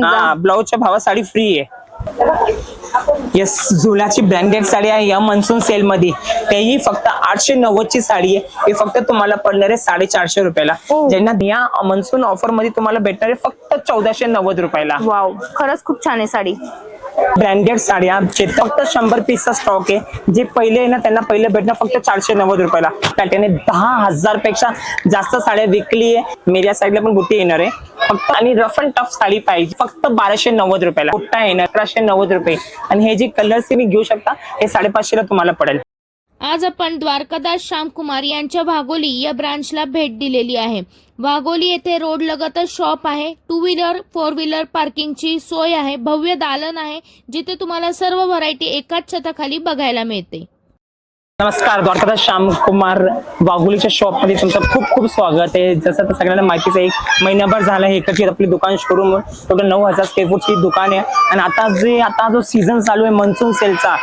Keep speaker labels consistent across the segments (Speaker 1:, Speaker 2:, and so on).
Speaker 1: समजा
Speaker 2: ब्लाऊजच्या भावात साडी फ्री आहे. येस झुलाची ब्रँडेड साडी आहे या मनसून सेल मध्ये तेही फक्त आठशे नव्वद ची साडी आहे. ही फक्त तुम्हाला पडणार आहे साडेचारशे रुपयाला.
Speaker 1: हो.
Speaker 2: ज्यांना या मनसून ऑफरमध्ये तुम्हाला भेटणार आहे फक्त चौदाशे नव्वद रुपयाला.
Speaker 1: वाव खरंच खूप छान आहे साडी.
Speaker 2: ब्रँडेड साड्या आमचे फक्त शंभर पीसचा स्टॉक आहे जे पहिले ना त्यांना पहिले भेटणं फक्त चारशे नव्वद रुपयाला. त्याने दहा हजारपेक्षा जास्त साड्या विकली आहे. मेऱ्या साईडला पण बुटी येणार आहे. फक्त आणि रफ अँड टफ साडी पाहिजे. फक्त बाराशे नव्वद रुपयाला. कुठता येणार अकराशे नव्वद रुपये. आणि हे जे कलर्स तुम्ही घेऊ शकता हे साडेपाचशेला तुम्हाला पडेल.
Speaker 3: आज आपण द्वारकादास श्यामकुमार यांच्या वाघोली या ब्रांचला भेट दिलेली आहे. वाघोली येथे रोड लगतच शॉप आहे. टू व्हीलर फोर व्हीलर पार्किंगची सोय आहे. भव्य दालन आहे जिथे तुम्हाला सर्व व्हरायटी एकाच छताखाली बघायला मिळते.
Speaker 2: नमस्कार द्वारकादास श्यामकुमार वाघुलीच्या शॉपमध्ये तुमचं खूप खूप स्वागत आहे. जसं तर सगळ्यांना माहितीच आहे एक महिनाभर झालं आहे एकच आपली दुकान शोरूम टोटल नऊ हजार स्क्वेअर फूटची दुकान आहे. आणि आता जे आता जो सीझन चालू आहे मनसून सेलचा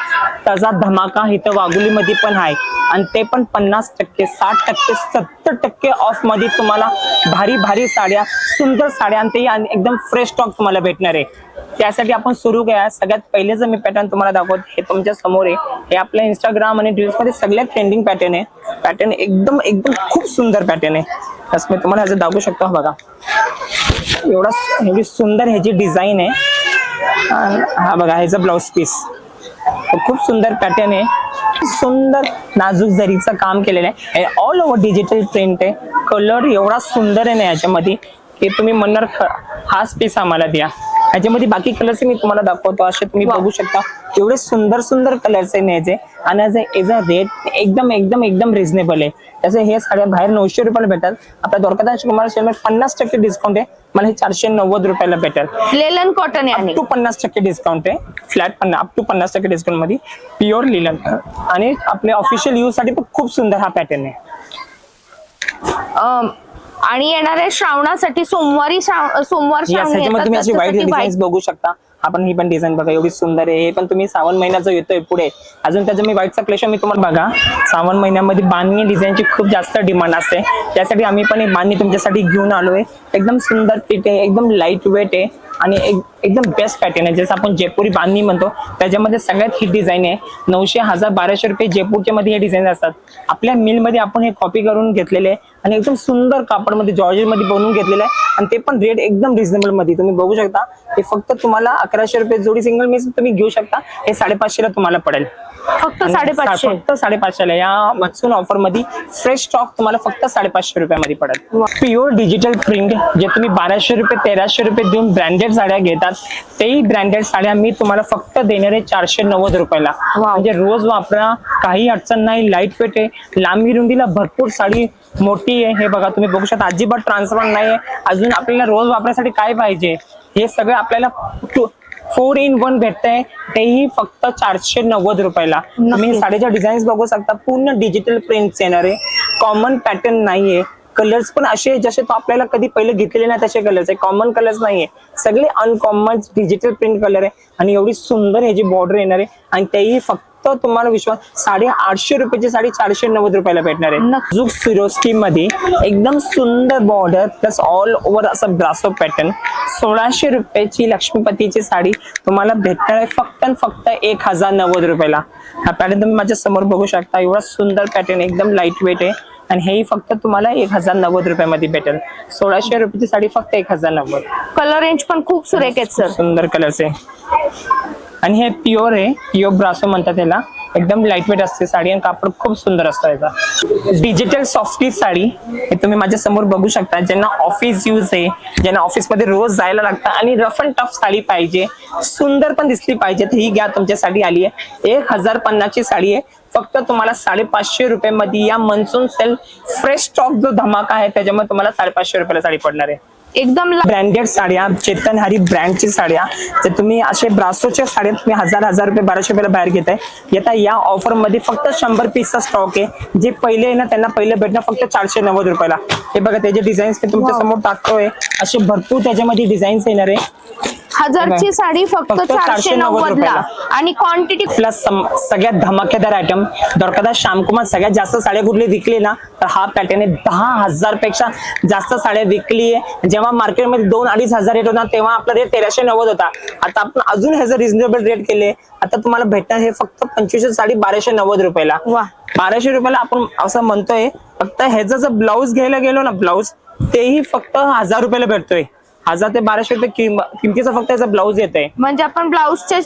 Speaker 2: त्याचा धमाका इथं वाघुलीमध्ये पण आहे. आणि ते पण पन्नास टक्के साठ टक्के सत्तर टक्के ऑफमध्ये तुम्हाला भारी भारी साड्या सुंदर साड्या आणि ते आणि एकदम फ्रेश स्टॉक तुम्हाला भेटणार आहे. त्यासाठी आपण सुरू करूया सगळ्यात पहिले जर मी पॅटर्न तुम्हाला दाखवत हे तुमच्यासमोर आहे. हे आपल्या इंस्टाग्राम आणि रील्स मध्ये सगळ्यात ट्रेंडिंग पॅटर्न आहे. पॅटर्न एकदम एकदम खूप सुंदर पॅटर्न आहे. तसं मी तुम्हाला ह्याचं दाखवू शकतो बघा. एवढा एवढी सुंदर ह्याची डिझाईन आहे. हा बघा ह्याचा ब्लाउज पीस खूप सुंदर पॅटर्न आहे. सुंदर नाजूक जरीचं काम केलेलं आहे. ऑल ओव्हर डिजिटल प्रिंट आहे. कलर एवढा सुंदर आहे ना याच्यामध्ये की तुम्ही म्हणणार हाच पीस आम्हाला द्या. ह्याच्यामध्ये बाकी कलर्स मी तुम्हाला दाखवतो. असे तुम्ही बघू शकता. एवढे सुंदर सुंदर कलर्स आहे ना याचे. आणि याचा रेट एकदम एकदम एकदम रिझनेबल आहे. त्याचे हे साड्या बाहेर नऊशे रुपयाला भेटतात. आपल्या द्वारकादास कुमार पन्नास टक्के डिस्काउंट आहे. मला हे चारशे नव्वद रुपयाला भेटेल.
Speaker 1: लेलन कॉटन आहे
Speaker 2: टू पन्नास टक्के डिस्काउंट आहे. फ्लॅट पन्नास अप टू पन्नास टक्के डिस्काउंटमध्ये. प्युअर लिलन आणि आपल्या ऑफिशियल यूजसाठी पण खूप सुंदर हा पॅटर्न आहे.
Speaker 1: अं, आणि येणाऱ्या श्रावणासाठी सोमवारी श्राव- सोमवार श्रावणी
Speaker 2: तुम्ही अशी वाईट
Speaker 1: त्याच्यासाठी
Speaker 2: डिझाईन बघू शकता. आपण ही पण डिझाईन बघा एवढी सुंदर आहे. हे पण तुम्ही श्रावण महिन्याचं येतोय पुढे अजून त्याचं मी व्हाईटचा क्लेशन मी तुम्हाला बघा. श्रावण महिन्यामध्ये बांधणी डिझाईनची खूप जास्त डिमांड असते. त्यासाठी आम्ही पण ही बांधणी तुमच्यासाठी घेऊन आलोय. एकदम सुंदर पीठ आहे एकदम लाइट वेट आहे आणि एक- एकदम बेस्ट पॅटर्न आहे. जसं आपण जयपुरी बांधणी म्हणतो त्याच्यामध्ये सगळ्यात ही डिझाईन आहे. नऊशे हजार बाराशे रुपये जयपूरच्या मध्ये हे डिझाईन असतात. आपल्या मिलमध्ये आपण हे कॉपी करून घेतलेले आहे आणि एकदम सुंदर कापडमध्ये जॉर्जेटमध्ये बनवून घेतलेलं आहे. आणि ते पण रेट एकदम रिझनेबलमध्ये. तुम्ही बघू शकता हे फक्त तुम्हाला अकराशे रुपये जोडी सिंगल मीस तुम्ही घेऊ शकता. हे साडेपाचशेला तुम्हाला पडेल.
Speaker 1: फक्त साडेपाचशे?
Speaker 2: फक्त साडेपाचशेला. या मन्सून ऑफरमध्ये फ्रेश स्टॉक तुम्हाला फक्त साडेपाचशे रुपयामध्ये पडेल. प्युअर डिजिटल प्रिंट जे तुम्ही बाराशे रुपये तेराशे रुपये देऊन ब्रँडेड साड्या घेतात तेही ब्रँडेड साड्या मी तुम्हाला फक्त देणार आहे चारशे नव्वद रुपयाला. म्हणजे रोज वापरा काही अडचण नाही लाइट वेट आहे लांबी रुंदीला भरपूर साडी मोठी आहे. हे बघा तुम्ही बघू शकता अजिबात ट्रान्सफर नाही आहे. अजून आपल्याला रोज वापरासाठी काय पाहिजे? हे सगळं आपल्याला फोर इन वन भेटतंय. तेही फक्त चारशे नव्वद रुपयाला. तुम्ही. साडीच्या डिझाईन्स बघू शकता. पूर्ण डिजिटल प्रिंट येणार आहे. कॉमन पॅटर्न नाहीये. कलर्स पण असे जसे तो आपल्याला कधी पहिले घेतलेले नाही तसे कलर्स आहे कॉमन कलर्स नाहीये. सगळे अनकॉमन डिजिटल प्रिंट कलर आहे. आणि एवढी सुंदर ह्याची बॉर्डर येणार आहे. आणि तेही फक्त तुम्हाला विश्वास साडे आठशे रुपयाची साडी चारशे नव्वद रुपयाला भेटणार आहे. जुक सिरोस्की मध्ये एकदम सुंदर बॉर्डर प्लस ऑल ओव्हर असं ब्रासो पॅटर्न सोळाशे रुपयाची लक्ष्मीपतीची साडी तुम्हाला भेटणार आहे फक्त आणि फक्त एक हजार नव्वद रुपयाला. हा पॅटर्न तुम्ही माझ्यासमोर बघू शकता. एवढा सुंदर पॅटर्न एकदम लाइट वेट आहे. आणि हेही फक्त तुम्हाला एक हजार नव्वद रुपयामध्ये भेटेल. सोळाशे रुपयाची साडी फक्त एक हजार नव्वद.
Speaker 1: कलर रेंज पण खूप सुरेख आहेत सर
Speaker 2: सुंदर कलर्स आहे. आणि हे प्युअर आहे प्युअर ब्रासो म्हणतात त्याला. एकदम लाईटवेट असते साडी आणि कापड खूप सुंदर असतं याचा डिजिटल सॉफ्टी साडी हे तुम्ही माझ्यासमोर बघू शकता ज्यांना ऑफिस यूज आहे ज्यांना ऑफिसमध्ये रोज जायला लागतं आणि रफ अँड टफ साडी पाहिजे सुंदर पण दिसली पाहिजे तर ही घ्या तुमच्यासाठी आली आहे. एक हजार पन्नासची साडी आहे. फक्त तुम्हाला साडेपाचशे रुपये मध्ये या मनसून सेल फ्रेश स्टॉक जो धमाका आहे त्याच्यामुळे तुम्हाला साडेपाचशे रुपयाला साडी पडणार आहे.
Speaker 1: एकदम
Speaker 2: ब्रँडेड साड्या चेतन हरी ब्रँडची साड्या. तर तुम्ही असे ब्रासोच्या साड्या तुम्ही हजार हजार रुपये बाराशे रुपयाला बाहेर घेताय. येता या ऑफरमध्ये फक्त शंभर पीसचा स्टॉक आहे. जे पहिले आहे ना त्यांना पहिलं भेटणं फक्त चारशे नव्वद रुपयाला. हे बघा त्याचे डिझाईन्स मी तुमच्यासमोर टाकतोय. असे भरपूर त्याच्यामध्ये डिझाईन्स येणार आहे.
Speaker 1: हजारची साडी फक्त
Speaker 2: फक्त
Speaker 1: चारशे
Speaker 2: 490
Speaker 1: नव्वद ला. आणि क्वांटिटी
Speaker 2: प्लस सगळ्यात धमाकेदार आयटम द्वारकादास श्यामकुमार सगळ्यात जास्त साड्या कुठली विकली ना तर हा पॅटर्न आहे दहा हजारपेक्षा जास्त साड्या विकली आहे जेव्हा मार्केटमध्ये दोन अडीच हजार रेट होता तेव्हा आपला रेट तेराशे नव्वद होता. आता आपण अजून ह्याचं रिझनेबल रेट केले आता तुम्हाला भेटणार हे फक्त पंचवीसशे साडी बाराशे नव्वद रुपयाला. बाराशे रुपयाला आपण असं म्हणतोय फक्त ह्याचं जर ब्लाऊज घ्यायला गेलो ना ब्लाऊज तेही फक्त हजार रुपयाला भेटतोय. हजार ते बाराशे रुपये किंम- किमतीचा फक्त याचा ब्लाऊज येत आहे
Speaker 1: म्हणजे आपण ब्लाऊजच्या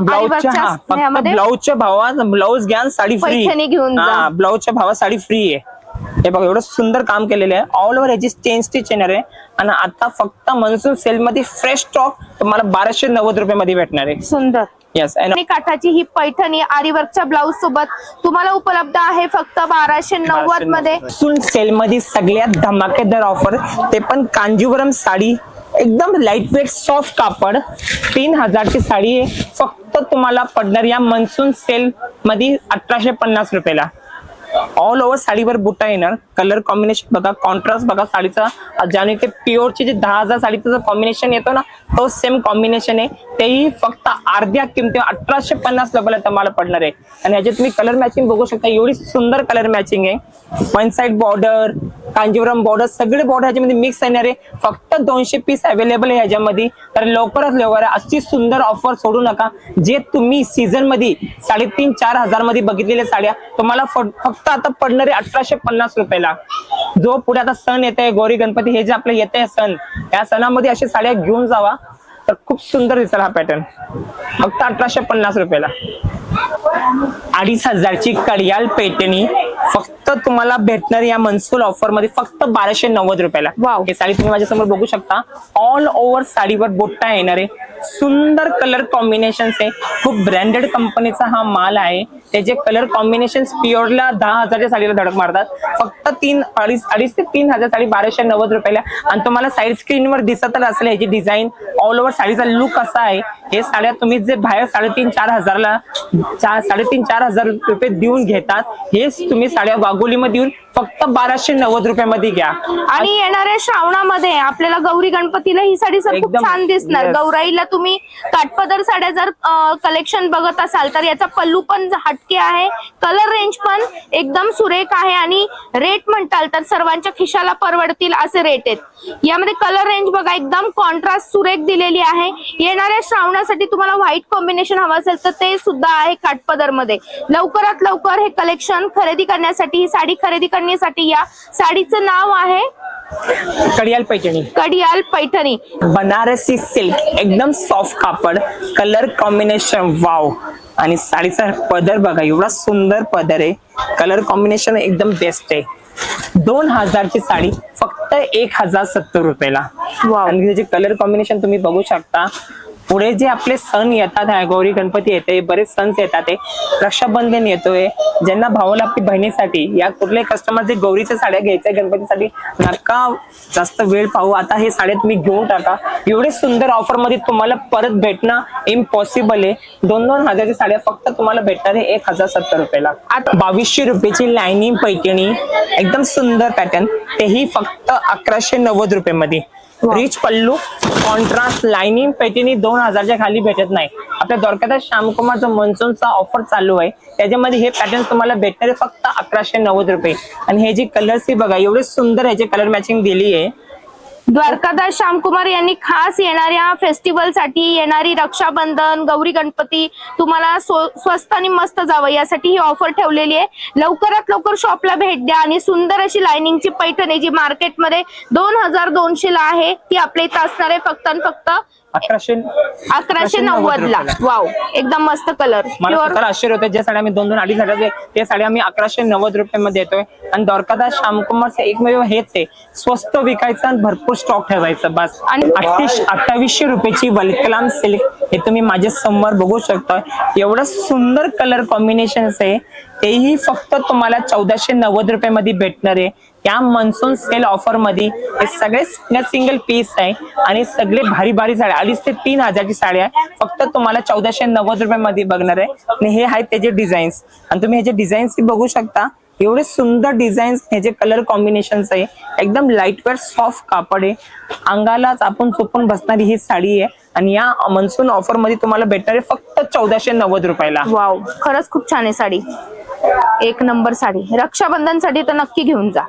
Speaker 2: ब्लाऊजच्या ब्लाऊजच्या भावात ब्लाऊज घ्या साडी फ्री
Speaker 1: घेऊन
Speaker 2: ब्लाऊजच्या भावात साडी फ्री आहे. हे बघा एवढं सुंदर काम केलेलं आहे. ऑल ओव्हर ह्याची चेन स्टिच येणार आहे. आणि आता फक्त मनसून सेल मध्ये फ्रेश स्टॉक तुम्हाला बाराशे नव्वद रुपये मध्ये भेटणार आहे.
Speaker 1: सुंदर.
Speaker 2: येस
Speaker 1: आणि काठाची ही पैठणी आरीवर्कच्या ब्लाऊज सोबत तुम्हाला उपलब्ध आहे फक्त बाराशे
Speaker 2: नव्वदमध्ये. सेल मध्ये सगळ्यात धमाकेदार ऑफर ते पण कांजीवरम साडी. एकदम लाइट वेट सॉफ्ट कापड. तीन हजारची साडी आहे. फक्त तुम्हाला पडणार या मन्सून सेल मध्ये अठराशे पन्नास रुपयाला. ऑल ओव्हर साडीवर बुटा येणार. कलर कॉम्बिनेशन बघा कॉन्ट्रास्ट बघा साडीचा. ज्याने ते प्युअरचे जे दहा हजार साडीचं जो कॉम्बिनेशन येतो ना तो सेम कॉम्बिनेशन आहे. तेही फक्त अर्ध्या किमती अठराशे पन्नास रुपयाला तुम्हाला पडणार आहे. आणि याचे तुम्ही कलर मॅचिंग बघू शकता. एवढी सुंदर कलर मॅचिंग आहे. One side border Kanjeevaram border सगळे बॉर्डर ह्याच्यामध्ये मिक्स येणार आहे. फक्त दोनशे पीस अवेलेबल आहे ह्याच्यामध्ये तर लवकरात लवकर अशी सुंदर ऑफर सोडू नका. जे तुम्ही सीझनमध्ये साडेतीन चार हजारमध्ये बघितलेल्या साड्या तुम्हाला फक्त फक्त आता पडणारे अठराशे पन्नास रुपयाला. जो पुढे आता सण येत आहे गौरी गणपती हे जे आपलं येत आहे सण या सणामध्ये अशा साड्या घेऊन जावा तर खूप सुंदर दिसेल हा पॅटर्न फक्त अठराशे पन्नास रुपयाला. अडीच हजारची कडियाल पैठणी फक्त तुम्हाला भेटणार या मनसूल ऑफरमध्ये फक्त बाराशे नव्वद रुपयाला. हे साडी तुम्ही माझ्यासमोर बघू शकता. ऑल ओव्हर साडीवर बोट्टा येणार. आहे सुंदर कलर कॉम्बिनेशन आहे. खूप ब्रँडेड कंपनीचा हा माल आहे. त्याचे कलर कॉम्बिनेशन प्युअरला दहा हजारच्या साडीला धडक मारतात. फक्त तीन अडीच अडीच ते तीन हजार साडी बाराशे नव्वद रुपयाला. आणि तुम्हाला साईड स्क्रीनवर दिसतच असेल याची डिझाईन ऑल ओव्हर साडीचा लुक असा आहे. हे साड्या तुम्ही जे बाहेर साडेतीन चार हजारला चार साडेतीन चार हजार रुपये देऊन घेतात हेच तुम्ही साड्या वाघोलीमध्ये येऊन फक्त बाराशे नव्वद रुपयामध्ये घ्या.
Speaker 1: आणि येणाऱ्या श्रावणामध्ये आपल्याला गौरी गणपतीला ही साडी सर खूप
Speaker 2: एकदम,
Speaker 1: छान दिसणार.
Speaker 2: Yes.
Speaker 1: गौराईला तुम्ही काठपदर साड्या जर कलेक्शन बघत असाल तर याचा पल्लू पण हटके आहे कलर रेंज पण एकदम सुरेख आहे आणि रेट म्हणताल तर सर्वांच्या खिशाला परवडतील असे रेट आहेत. यामध्ये कलर रेंज बघा एकदम कॉन्ट्रास्ट सुरेख दिलेली आहे. येणाऱ्या श्रावणासाठी तुम्हाला व्हाईट कॉम्बिनेशन हवं असेल तर ते सुद्धा आहे काठपदरमध्ये लवकरात लवकर हे कलेक्शन खरेदी करण्यासाठी ही साडी खरेदी करण्यासाठी या साडीचं नाव आहे
Speaker 2: कडियाल पैठणी.
Speaker 1: कडियाल पैठणी.
Speaker 2: बनारसी सिल्क एकदम सॉफ्ट कापड कलर कॉम्बिनेशन वाव आणि साडीचा पदर बघा एवढा सुंदर पदर आहे. कलर कॉम्बिनेशन एकदम बेस्ट आहे. दोन हजारची साडी फक्त एक हजार सत्तर रुपयाला. आणि त्याचे कलर कॉम्बिनेशन तुम्ही बघू शकता. पुढे जे आपले सण येतात गौरी गणपती येते बरेच सण येतात रक्षाबंधन येतोय ज्यांना भावाला आपली बहिणीसाठी या कुठल्याही कस्टमर जे गौरीच्या साड्या घ्यायच्या गणपतीसाठी नका जास्त वेळ पाहू आता हे साड्या तुम्ही घेऊन टाका. एवढे सुंदर ऑफरमध्ये तुम्हाला परत भेटणं इम्पॉसिबल आहे. दोन दोन हजारच्या साड्या फक्त तुम्हाला भेटणार आहे एक हजार सत्तर रुपयाला. आता बावीसशे रुपयाची लाईनिंग पैठणी एकदम सुंदर पॅटर्न तेही फक्त अकराशे नव्वद रुपये मध्ये rich pallu contrast lining Paithani दोन हजारच्या खाली भेटत नाही. आपल्या द्वारकादास श्यामकुमारचा मनसूनचा ऑफर चालू आहे. त्याच्यामध्ये हे पॅटर्न तुम्हाला भेटणार आहे फक्त अकराशे नव्वद रुपये. आणि हे जे कलर्स बघा एवढे सुंदर ह्याचे कलर मॅचिंग दिली आहे
Speaker 1: द्वारकादास श्यामकुमार यांनी खास येणाऱ्या फेस्टिवलसाठी येणारी रक्षाबंधन गौरी गणपती तुम्हाला स्वस्त आणि मस्त जावं यासाठी ही ऑफर ठेवलेली आहे. लवकरात लवकर शॉपला भेट द्या आणि सुंदर अशी लायनिंगची पैठणी जी मार्केटमध्ये दोन हजार दोनशे ला आहे. ती आपल्या इथं असणार आहे फक्त आणि फक्त
Speaker 2: अकराशे
Speaker 1: अकराशे नव्वद ला वाव एकदम मस्त कलर
Speaker 2: मला
Speaker 1: प्युअर
Speaker 2: आश्चर्य होतं ज्या साड्या मी दोन दोन अडीच हजार ते साड्या मी अकराशे नव्वद रुपयामध्ये येतोय आणि द्वारकादास श्यामकुमारचं एकमेव हेच आहे. स्वस्त विकायचं आणि भरपूर स्टॉक ठेवायचं बस. आणि अठ्ठीस अठ्ठावीसशे रुपयाची वलकलाम सिल्क हे तुम्ही माझ्यासमोर बघू शकता एवढं सुंदर कलर कॉम्बिनेशन आहे. तेही फक्त तुम्हाला चौदाशे नव्वद रुपयामध्ये भेटणार आहे. या मनसून सेल ऑफरमध्ये हे सगळे सिंगल पीस आहे आणि सगळे भारी भारी साड्या. अडीच ते तीन हजारची साडी आहे. फक्त तुम्हाला चौदाशे नव्वद रुपयामध्ये बघणार आहे. आणि हे आहेत त्याचे डिझाईन्स आणि तुम्ही ह्याचे डिझाईन्स बघू शकता एवढे सुंदर डिझाईन्स ह्याचे कलर कॉम्बिनेशन आहे एकदम लाईटवेअर सॉफ्ट कापड आहे. अंगालाच आपण चोपून बसणारी ही साडी आहे. आणि या मन्सून ऑफरमध्ये तुम्हाला भेटणार आहे फक्त चौदाशे नव्वद रुपयाला.
Speaker 1: वाव खरंच खूप छान आहे साडी. एक नंबर साडी. रक्षाबंधनसाठी तर नक्की घेऊन जा.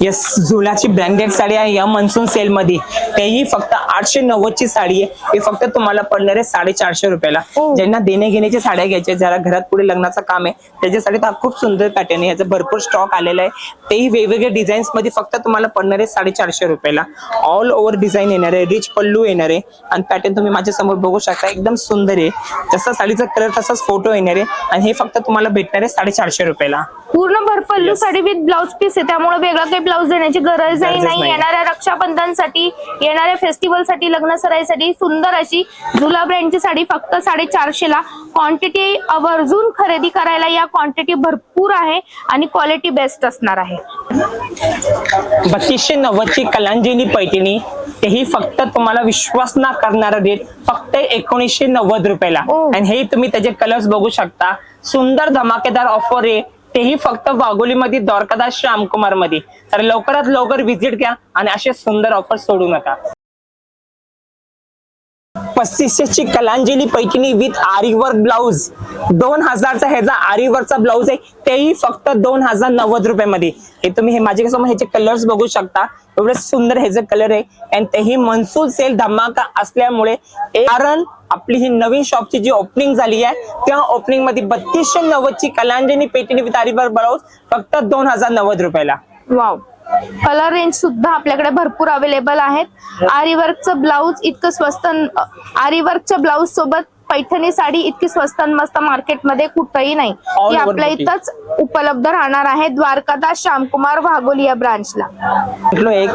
Speaker 2: येस झुलाची ब्रँडेड साडी आहे. या मनसून सेल मध्ये तेही फक्त आठशे नव्वद ची साडी आहे. ही फक्त तुम्हाला पडणार आहे साडेचारशे रुपयाला.
Speaker 1: ओ.
Speaker 2: ज्यांना देणे घेण्याची साड्या घ्यायच्या ज्याला घरात पुढे लग्नाचं काम आहे त्याच्यासाठी हा खूप सुंदर पॅटर्न आहे. ह्याचा भरपूर स्टॉक आलेला आहे. तेही वेगवेगळ्या डिझाईन्समध्ये फक्त तुम्हाला पडणार आहे साडेचारशे रुपयाला. ऑल ओव्हर डिझाईन येणार आहे. रिच पल्लू येणार आहे. आणि पॅटर्न तुम्ही माझ्यासमोर बघू शकता. एकदम सुंदर आहे. जसा साडीचा कलर तसाच फोटो येणार आहे. आणि हे फक्त तुम्हाला भेटणार आहे साडेचारशे रुपयाला.
Speaker 1: पूर्ण भरपल्लू साडी विथ ब्लाउज पीस आहे. त्यामुळे वेगळं काही ब्लाउज देण्याची गरजही
Speaker 2: गरजच
Speaker 1: नाही.
Speaker 2: नाही.
Speaker 1: येणाऱ्या रक्षाबंधनसाठी येणाऱ्या फेस्टिवलसाठी लग्न सराईसाठी सुंदर अशी झुला ब्रँडची साडी फक्त साडेचारशे ला. क्वांटिटी आवर्जून खरेदी करायला या क्वांटिटी भरपूर आहे आणि क्वालिटी बेस्ट असणार आहे.
Speaker 2: बत्तीसशे नव्वदची कलांजली पैठणी तेही फक्त तुम्हाला विश्वास ना करणारा रेट फक्त एकोणीसशे नव्वद रुपयाला.
Speaker 1: ओ.
Speaker 2: आणि हे तुम्ही त्याचे कलर्स बघू शकता. सुंदर धमाकेदार ऑफर आहे. तेही फक्त वाघोलीमध्ये द्वारकादास श्यामकुमारमध्ये तर लवकरात लवकर व्हिजिट घ्या आणि असे सुंदर ऑफर सोडू नका. पस्तीसशेची कलांजली पैठणी विथ आरीवर्क ब्लाउज दोन हजारचा ह्याचा आरीवर्कचा ब्लाउज आहे तेही फक्त दोन हजार नव्वद रुपयामध्ये. हे तुम्ही हे माझे समोर ह्याचे कलर्स बघू शकता. एवढे सुंदर ह्याचे कलर आहे. आणि तेही मनसूल सेल धमाका असल्यामुळे कारण आपली ही नवीन शॉपची जी ओपनिंग झाली आहे त्या ओपनिंगमध्ये बत्तीसशे नव्वदची कलांजली पैठणी विथ आरीवर्क ब्लाउज फक्त दोन हजार नव्वद रुपयाला.
Speaker 1: वाव कलर रेंज सुद्धा आपल्याकडे भरपूर अवेलेबल आहेत. आरीवर्कचं ब्लाऊज इतकं स्वस्त आरीवर्कच्या ब्लाऊज सोबत पैठणी साडी इतकी स्वस्त आणि मस्त मार्केटमध्ये कुठंही नाही. ती
Speaker 2: over
Speaker 1: आपल्या. इथंच उपलब्ध राहणार आहे द्वारकादास श्यामकुमार वाघोली या ब्रांचला.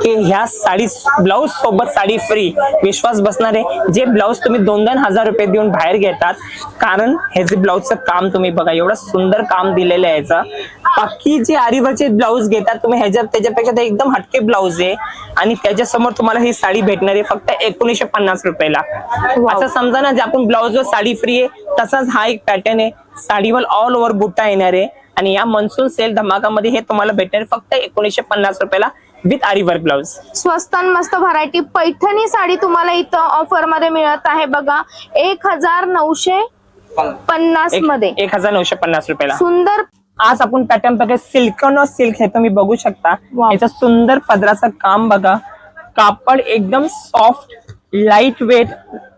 Speaker 2: की ह्या साडी ब्लाऊज सोबत साडी फ्री विश्वास बसणार आहे. जे ब्लाऊज तुम्ही दोन दोन हजार रुपये देऊन बाहेर घेतात कारण हे जे ब्लाऊजचं काम तुम्ही बघा एवढं सुंदर काम दिलेलं आहे याचं. बाकी जे आरीवरचे ब्लाऊज घेतात तुम्ही ह्याच्यात त्याच्यापेक्षा ते एकदम हटके ब्लाऊज आहे. आणि त्याच्यासमोर तुम्हाला ही साडी भेटणार आहे फक्त एकोणीसशे पन्नास रुपयाला. असं समजा ना जे आपण ब्लाऊजवर साडी फ्री आहे. तसाच हा एक पॅटर्न आहे. साडीवर ऑल ओव्हर बुट्टा येणार आहे. आणि या मनसून सेल धमाकामध्ये हे तुम्हाला भेटणार फक्त एकोणीसशे पन्नास रुपयाला विथ आरीवर्क ब्लाऊज
Speaker 1: स्वस्त आणि मस्त व्हरायटी पैठणी साडी तुम्हाला इथं ऑफरमध्ये मिळत आहे. बघा एक हजार नऊशे पन्नासमध्ये.
Speaker 2: एक हजार नऊशे पन्नास रुपयाला.
Speaker 1: सुंदर
Speaker 2: आज आपण पॅटर्न बघा सिल्कन सिल्क हे तुम्ही बघू शकता. याचं सुंदर पदराचं काम बघा. कापड एकदम सॉफ्ट लाइट वेट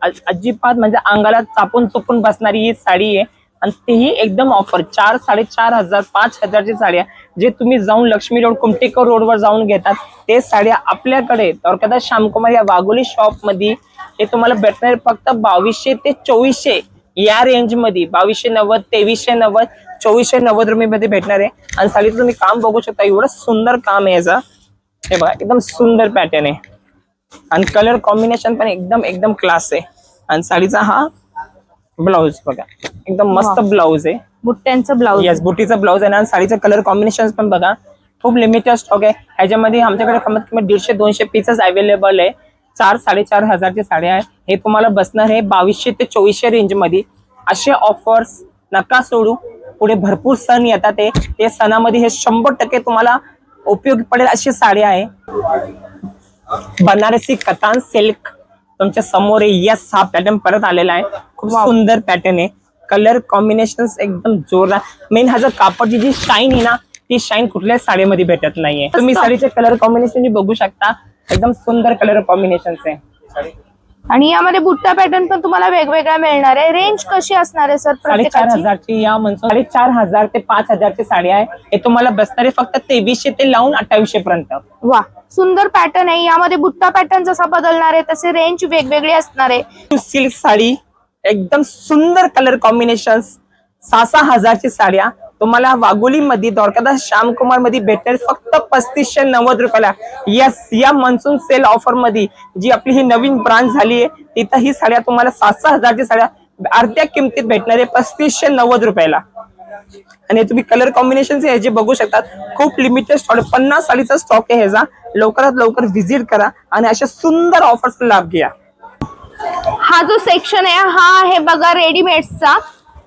Speaker 2: अजिबात म्हणजे अंगाला चापून चुपून बसणारी ही साडी आहे. आणि तेही एकदम ऑफर चार साडेचार हजार पाच हजारची साड्या जे तुम्ही जाऊन लक्ष्मी रोड कुमटेकर रोडवर जाऊन घेतात ते साड्या आपल्याकडे द्वारकादास श्यामकुमार या वाघोली शॉपमध्ये हे तुम्हाला भेटणार फक्त बावीसशे ते चोवीसशे या रेंजमध्ये बावीसशे नव्वद तेवीसशे नव्वद चोवीसशे नव्वद रुपये मध्ये भेटणार आहे. आणि साडीचं तुम्ही काम बघू शकता. एवढं सुंदर काम आहे याचं. हे बघा एकदम सुंदर पॅटर्न आहे. आणि कलर कॉम्बिनेशन पण एकदम एकदम क्लास आहे. आणि साडीचा हा ब्लाऊज बघा. एकदम मस्त ब्लाऊज आहे.
Speaker 1: बुट्ट्यांचं ब्लाऊज
Speaker 2: येस बुटीचा ब्लाऊज आहे ना. आणि साडीचं कलर कॉम्बिनेशन पण बघा. खूप लिमिटेड स्टॉक आहे. ह्याच्यामध्ये आमच्याकडे कमीत कमी दीडशे दोनशे पीसेस अवेलेबल आहे. चार साडेचार हजारच्या साड्या आहेत. हे तुम्हाला बसणार आहे बावीसशे ते चोवीसशे रेंजमध्ये. असे ऑफर्स नका सोडू. पुढे भरपूर सण येतात ते सणामध्ये हे शंभर टक्के तुम्हाला उपयोगी पडेल अशी साडी आहे. बनारसी कतान सिल्क तुमच्यासमोर आहे. यस हा पॅटर्न परत आलेला आहे. खूप सुंदर पॅटर्न आहे. कलर कॉम्बिनेशन एकदम जोरदार. मेन ह्याचं कापडची जी शाईन आहे ना ती शाईन कुठल्याच साडीमध्ये भेटत नाहीये. तुम्ही साडीचे कलर कॉम्बिनेशन बघू शकता. एकदम सुंदर कलर कॉम्बिनेशन आहे.
Speaker 1: आणि यामध्ये बुट्टा पॅटर्न पण तुम्हाला वेगवेगळा मिळणार आहे. रेंज कशी असणार आहे सर
Speaker 2: साडेचार
Speaker 1: प्रत्येकाची?
Speaker 2: हजारची या म्हणजे साडेचार हजार ते पाच हजारची साडी आहे. हे तुम्हाला बसणार आहे फक्त तेवीसशे ते लावून अठ्ठावीसशे पर्यंत.
Speaker 1: वा सुंदर पॅटर्न आहे. यामध्ये बुट्टा पॅटर्न जसा बदलणार आहे तसे रेंज वेगवेगळी असणार आहे.
Speaker 2: सिल्क साडी एकदम सुंदर कलर कॉम्बिनेशन सहा सहा हजारची साड्या तुम्हाला वाघोलीमध्ये द्वारकादास श्यामकुमारमध्ये भेटेल फक्त पस्तीसशे नव्वद रुपयाला. यस या मनसून सेल ऑफरमध्ये जी आपली ही नवीन ब्रांच झाली आहे तिथं ही साड्या तुम्हाला सात सहा हजारची साड्या अर्ध्या किमतीत भेटणार आहे पस्तीसशे नव्वद रुपयाला. आणि तुम्ही कलर कॉम्बिनेशन ह्याचे बघू शकतात खूप लिमिटेड स्टॉक पन्नास साडीचा स्टॉक आहे ह्याचा. लवकरात लवकर व्हिजिट करा आणि अशा सुंदर ऑफर्सचा लाभ घ्या.
Speaker 1: हा जो सेक्शन आहे हा आहे बघा रेडीमेडचा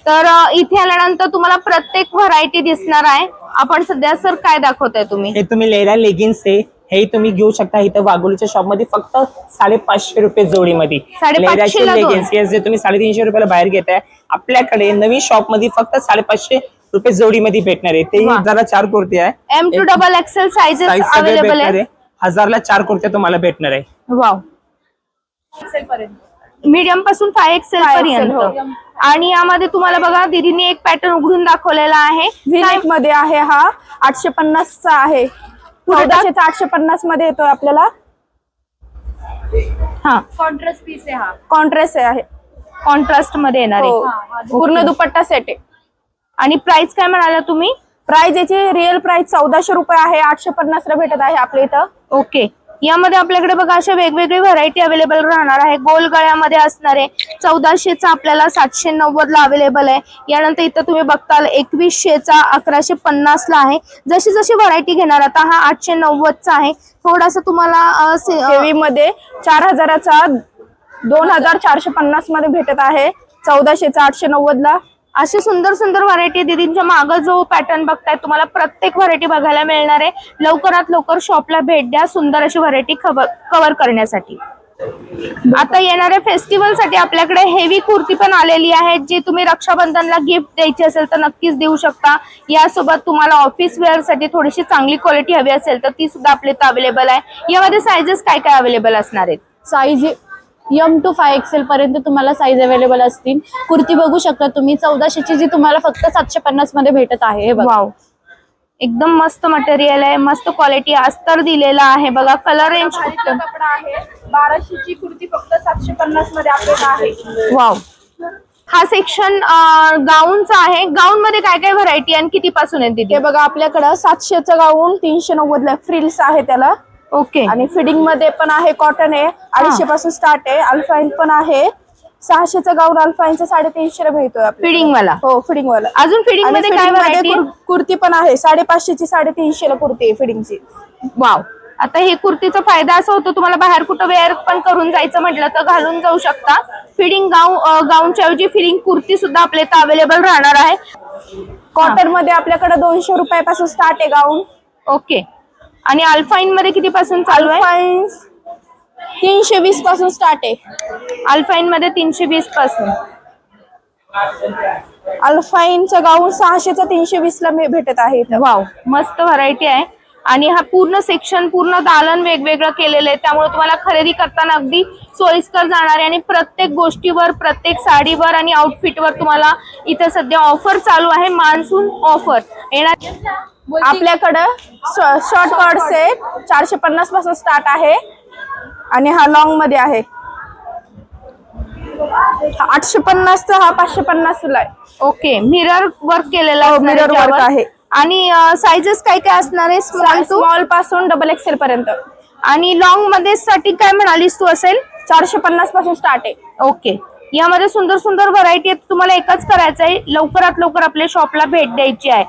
Speaker 1: तर इथे आल्यानंतर तुम्हाला प्रत्येक व्हरायटी दिसणार आहे. आपण सध्या सर काय दाखवताय तुम्ही?
Speaker 2: हे तुम्ही लेरा लेगिन्स आहे. हे तुम्ही घेऊ शकता इथं वाघोलीच्या शॉपमध्ये. फक्त साडेपाचशे रुपये जोडीमध्ये.
Speaker 1: दोन.
Speaker 2: लेगिन्स जे तुम्ही साडेतीनशे रुपयाला बाहेर घेताय आपल्याकडे नवीन शॉपमध्ये फक्त साडेपाचशे रुपये जोडीमध्ये भेटणार आहे. ते. जरा चार कुर्ती आहे.
Speaker 1: M to double XL sizes
Speaker 2: size
Speaker 1: available आहे.
Speaker 2: हजारला चार कुर्त्या तुम्हाला भेटणार आहे.
Speaker 1: वाव. मीडियमपासून फाय एक्सेल
Speaker 4: 5XL,
Speaker 1: पर्यंत.
Speaker 4: हो.
Speaker 1: आणि यामध्ये तुम्हाला बघा दीदीने एक पॅटर्न उघडून दाखवलेला आहे.
Speaker 4: व्हीनेकमध्ये आहे हा आठशे पन्नास चा आहे चौदाशेचा आठशे पन्नासमध्ये येतोय आपल्याला.
Speaker 1: हा.
Speaker 4: कॉन्ट्रेस्ट आहे
Speaker 1: कॉन्ट्रास्टमध्ये येणार
Speaker 4: हो.
Speaker 1: आहे
Speaker 4: पूर्ण दुपट्टा सेट आहे.
Speaker 1: आणि प्राइस काय म्हणाला तुम्ही?
Speaker 4: प्राइस याची रिअल प्राइस चौदाशे रुपये आहे आठशे पन्नास ला भेटत आहे आपल्या इथं.
Speaker 1: ओके यामध्ये आपल्याकडे बघा अशा वेगवेगळी व्हरायटी अवेलेबल राहणार आहे. गोल गळ्यामध्ये असणार आहे चौदाशेचा आपल्याला सातशे नव्वद ला अवेलेबल आहे. यानंतर इथं तुम्ही बघताल एकवीसशेचा अकराशे पन्नास ला आहे. जशी जशी व्हरायटी घेणार आता हा आठशे नव्वदचा आहे. थोडासा तुम्हाला
Speaker 4: मध्ये चार हजाराचा दोन हजार चारशे पन्नासमध्ये भेटत आहे. चौदाशेचा आठशे नव्वद ला
Speaker 1: अशी सुंदर सुंदर व्हरायटी दीदींच्या मागं जो पॅटर्न बघताय तुम्हाला प्रत्येक व्हरायटी बघायला मिळणार आहे. लवकरात लवकर शॉपला भेट द्या सुंदर अशी व्हरायटी कव्हर करण्यासाठी. आता येणाऱ्या फेस्टिवलसाठी आपल्याकडे हेवी कुर्ती पण आलेली आहे जी तुम्ही रक्षाबंधनला गिफ्ट द्यायची असेल तर नक्कीच देऊ शकता. यासोबत तुम्हाला ऑफिस वेअरसाठी थोडीशी चांगली क्वालिटी हवी असेल तर ती सुद्धा आपल्या इथं अवेलेबल आहे. यामध्ये सायझेस काय काय अवेलेबल असणार आहेत?
Speaker 5: Size M to five XL पर्यंत तुम्हाला साईज अवेलेबल असतील. कुर्ती बघू शकता तुम्ही. चौदाशेची जी तुम्हाला फक्त सातशे पन्नासमध्ये भेटत आहे हे बघा.
Speaker 1: वाव एकदम मस्त मटेरियल आहे मस्त क्वालिटी अस्तर दिलेला आहे. बघा कलर रेंज
Speaker 4: कपडा आहे. बाराशेची कुर्ती फक्त सातशे पन्नासमध्ये आपल्याला आहे.
Speaker 1: वाव हा सेक्शन गाऊनचा आहे. गाऊन मध्ये काय काय व्हरायटी आणि किती पासून आहे तिथे
Speaker 4: हे बघा आपल्याकडं सातशेचं गाऊन तीनशे नव्वद ला फ्रिल्स आहे त्याला.
Speaker 1: ओके.
Speaker 4: आणि फिडिंगमध्ये पण आहे कॉटन आहे. अडीचशे पासून स्टार्ट आहे. अल्फाईन पण आहे. सहाशेचा गाऊन अल्फाईनचा साडेतीनशे मिळतोय.
Speaker 1: फिडिंग वाला
Speaker 4: हो फिडिंग वाला
Speaker 1: अजून फिडिंगमध्ये काय
Speaker 4: कुर्ती पण आहे. साडेपाचशे ची साडेतीनशे ला कुर्ती आहे फिडिंगची.
Speaker 1: वाव. आता हे कुर्तीचा फायदा असा होतो तुम्हाला बाहेर कुठं वेअर पण करून जायचं म्हटलं तर घालून जाऊ शकता. फिडिंग गाऊन गाऊनच्या ऐवजी फिडिंग कुर्ती सुद्धा आपल्या इथं अवेलेबल राहणार आहे.
Speaker 4: कॉटनमध्ये आपल्याकडे दोनशे रुपयापासून स्टार्ट आहे गाऊन.
Speaker 1: ओके. आणि अल्फाईन मध्ये किती पासून चालू आहे?
Speaker 4: तीनशे वीसपासून स्टार्ट आहे.
Speaker 1: अल्फाईन मध्ये तीनशे वीसपासून.
Speaker 4: अल्फाईनचं गाऊन सहाशेचा तीनशे वीस ला भेटत आहे
Speaker 1: वाव मस्त व्हरायटी आहे. आणि हा पूर्ण सेक्शन पूर्ण दालन वेगवेगळं केलेलं आहे. त्यामुळे तुम्हाला खरेदी करताना अगदी सोयीस्कर जाणार आहे. आणि प्रत्येक गोष्टीवर प्रत्येक साडीवर आणि आउटफिटवर तुम्हाला इथं सध्या ऑफर चालू आहे. मान्सून ऑफर येणार
Speaker 4: आपल्याकडं शॉर्ट कॉर्ड सेट चारशे पन्नासपासून स्टार्ट आहे. आणि हा लॉंगमध्ये आहे. आठशे पन्नासचा हा पाचशे पन्नास आहे.
Speaker 1: ओके मिरर वर्क केलेला
Speaker 4: हो, work
Speaker 1: याच्यावर.
Speaker 4: आहे.
Speaker 1: आणि साइजेस काय काय असणार आहे स्मॉल
Speaker 4: स्मॉलपासून डबल एक्सेल पर्यंत.
Speaker 1: आणि लॉंगमध्ये साठी काय म्हणालीस तू असेल?
Speaker 4: चारशे पन्नासपासून स्टार्ट आहे.
Speaker 1: ओके यामध्ये सुंदर सुंदर व्हरायटी आहेत. तुम्हाला एकच करायचं आहे लवकरात लवकर आपल्या शॉपला भेट द्यायची आहे.